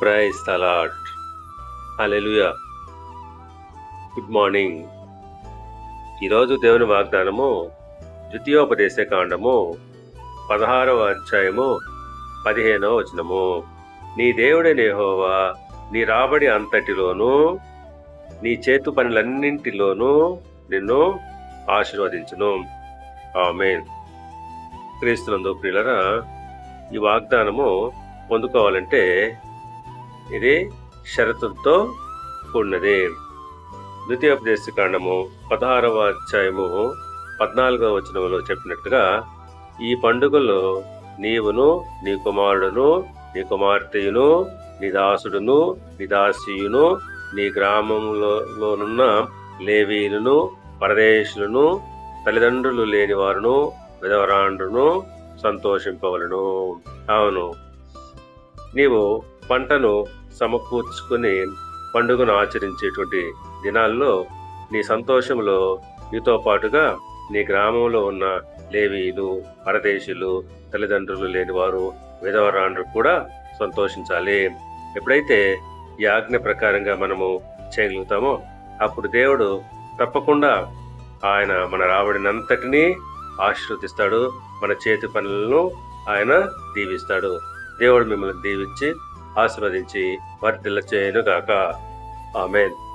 Praise the Lord hallelujah good morning ఈరోజు దేవుని వాగ్దానము ద్వితీయోపదేశ కాండము పదహారవ అధ్యాయము పదిహేనవ వచనము. నీ దేవుడే నేహోవా నీ రాబడి అంతటిలోనూ నీ చేతు పనులన్నింటిలోనూ నిన్ను ఆశీర్వదించును. ఆమె క్రీస్తునందు ప్రియులరా ఈ వాగ్దానము పొందుకోవాలంటే ఇది షరతులతో కూడినది. ద్వితీయోపదేశ కాండము పదహారవ అధ్యాయము పద్నాలుగవ వచనంలో చెప్పినట్టుగా ఈ పండుగలో నీవును నీ కుమారుడును నీ కుమార్తెయును నీ దాసుడును నీ దాసీయును నీ గ్రామంలోనున్న లేవీలను పరదేశులను తల్లిదండ్రులు లేని వారును విధవరాండ్రును సంతోషింపవలను. అవును. నీవు పంటను సమకూర్చుకుని పండుగను ఆచరించేటువంటి దినాల్లో నీ సంతోషంలో నీతో పాటుగా నీ గ్రామంలో ఉన్న లేవీలు పరదేశులు తల్లిదండ్రులు లేనివారు విధవరాండ్రు కూడా సంతోషించాలి. ఎప్పుడైతే ఈ ఆజ్ఞ ప్రకారంగా మనము చేయగలుగుతామో అప్పుడు దేవుడు తప్పకుండా ఆయన మన రాబడినంతటినీ ఆశీర్వదిస్తాడు మన చేతి పనులను ఆయన దీవిస్తాడు. దేవుడు మిమ్మల్ని దీవించి ఆశీర్వదించి వర్ధిల్ల చేయనుగాక. ఆమెన్.